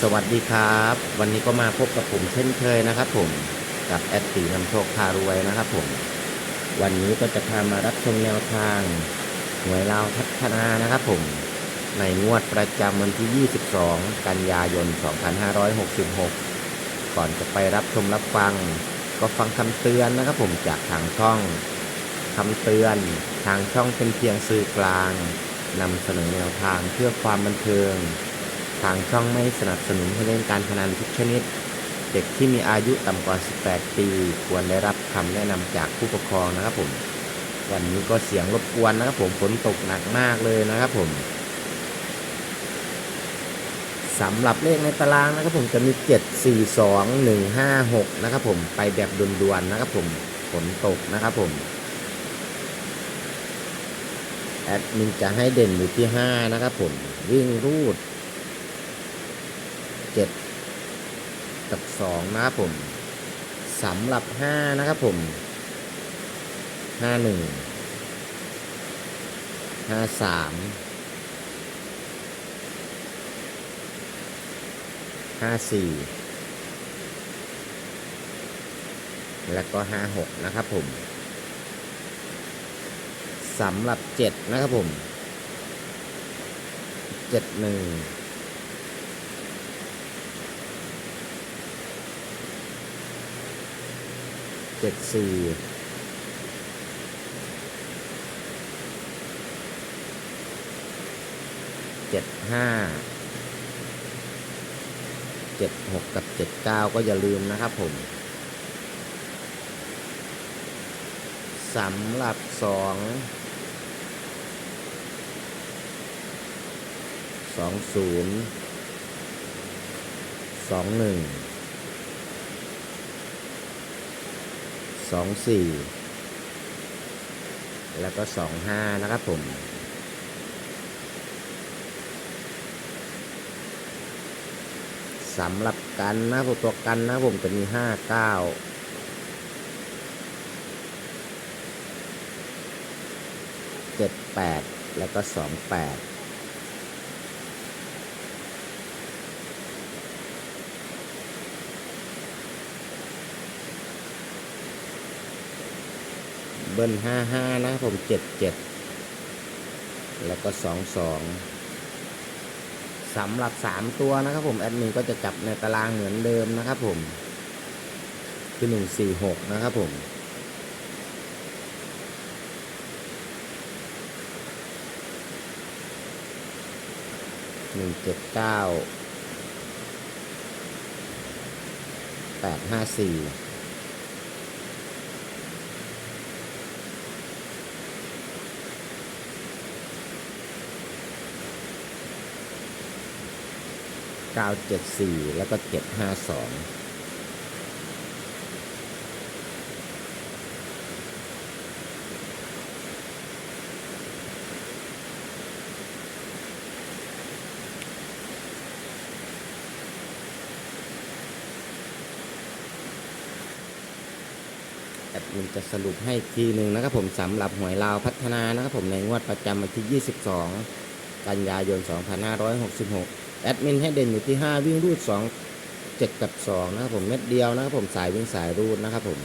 สวัสดีครับ วันนี้ก็มาพบกับผมเช่นเคยนะครับ ผมกับแอดตีนำโชคพารวยนะครับ ผม วันนี้ก็จะพามารับชมแนวทางหวยลาวพัฒนานะครับ ผม ในงวดประจำวันที่ 22 กันยายน 2566 ก่อนจะไปรับชมรับฟัง ก็ฟังคำเตือนนะครับ ผมจากทางช่องคำเตือนทางช่องเป็นเพียงสื่อกลางนำเสนอแนวทางเพื่อความบันเทิง ทางช่องไม่สนับสนุนให้เล่นการพนันทุกชนิด เด็กที่มีอายุต่ำกว่า 18 ปี ควรได้รับคำแนะนำจากผู้ปกครองนะครับผม วันนี้ก็เสียงรบกวนนะครับผมฝนตกหนักมากเลยนะครับผมสำหรับเลขในตารางนะครับผมจะมี 7 4 2 1 5 6 นะครับผมไปแบบด่วนๆนะครับผมฝนตกนะครับผมแอดมินจะให้เด่นอยู่ที่ 5 นะครับผม วิ่งรูด 7 กับ 2 นะครับผมสำหรับ 5 นะครับผม 5 1 5 3 54 แล้วก็ 56 นะครับผมสำหรับ 7 นะครับผม 71 เจ็ดสี่เจ็ดห้าเจ็ดหกกับเจ็ดเก้าก็อย่าลืมนะครับผมสำหรับสองสองศูนย์สองหนึ่ง สองสี่แล้วก็สองห้านะครับผมสำหรับกันนะผมตัวกันนะผมจะมีห้าเก้าเจ็ดแปดแล้วก็สองแปด เบิ้ลห้าห้านะครับผมเจ็ดเจ็ดแล้วก็สองสองสำหรับสามตัวนะครับผมแอดมินก็จะจับในตารางเหมือนเดิมนะครับผมคือหนึ่งสี่หกนะครับผมหนึ่งเจ็ดเก้าแปดห้าสี่ 974 แล้วก็ 752แอดมินจะสรุปให้ทีหนึ่งนะครับผมสำหรับหวยลาวพัฒนานะครับผมในงวดประจำวันที่ 22 กันยายน 2566 แอดมินให้เด่นอยู่ที่ 5 วิ่งรูด 2 7 กับ 2 นะครับผมเม็ดเดียวนะครับผมสายวิ่งสายรูดนะครับผม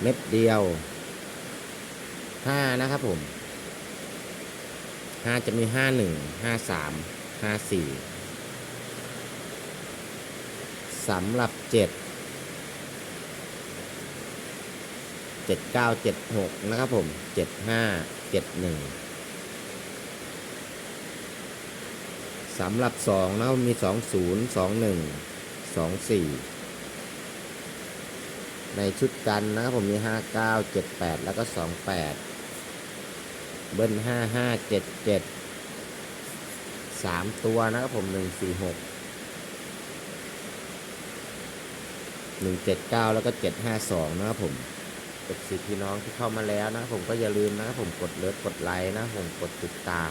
เม็ดเดียว 5 นะครับผม 5 จะมี 5 1 5 3 54สำหรับ 7 7976 นะครับผม 7571 สำหรับสองนะผวมีสองศูนย์สองหนึ่งสองสี่ในชุดกันนะผมมีห้าเก้าเจ็ดแปดแล้วก็สองแปดเบิ้ลห้าห้าเจ็ดเจ็ดสามตัวนะครับผมหนึ่งสี่หกหนึ่งเจ็ดเก้าแล้วก็เจ็ดห้าสองนะครับผมกดสิพี่น้องที่เข้ามาแล้วนะครับผมก็อย่าลืมนะครับผมกดเลิฟกดไลค์นะผมกดติดตาม